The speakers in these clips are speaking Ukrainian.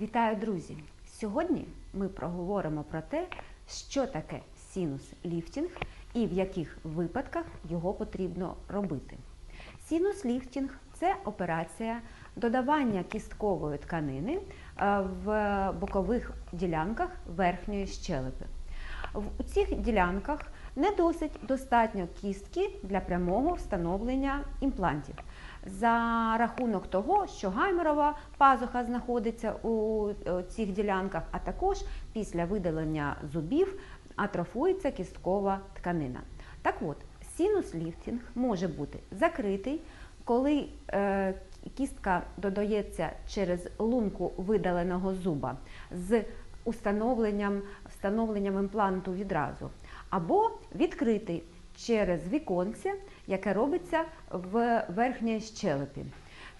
Вітаю, друзі! Сьогодні ми проговоримо про те, що таке синус-ліфтінг і в яких випадках його потрібно робити. Синус-ліфтінг це операція додавання кісткової тканини е, в бокових ділянках верхньої щелепи. В- цих ділянках не досить достатньо кістки для прямого встановлення імплантів. За рахунок того, що гаймерова пазуха знаходиться у е, цих ділянках, а також після видалення зубів атрофується кісткова тканина. Так от, синус-ліфтінг може бути закритий, коли е, кістка додається через лунку видаленого зуба з установленням, встановленням імпланту відразу, або відкритий через віконце, яке робиться в верхній щелепі.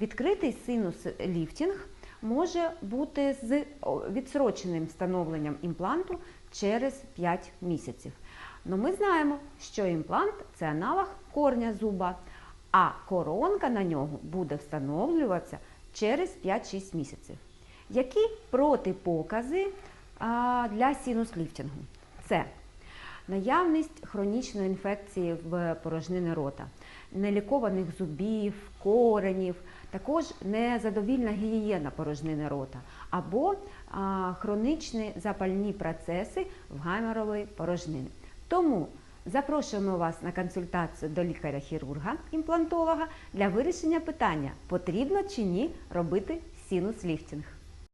Відкритий синус-ліфтінг може бути з відсроченим встановленням імпланту через 5 місяців. Но ми знаємо, що імплант це аналог корня зуба, а коронка на нього буде встановлюватися через 5-6 місяців. Які протипокази для синус-ліфтінгу? Це наявність хронічної інфекції в порожнини рота, нелікованих зубів, коренів, також незадовільна гігієна порожнини рота або хронічні запальні процеси в гайморовій порожнини. Тому запрошуємо вас на консультацію до лікаря-хірурга, імплантолога для вирішення питання, потрібно чи ні робити синус-ліфтінг.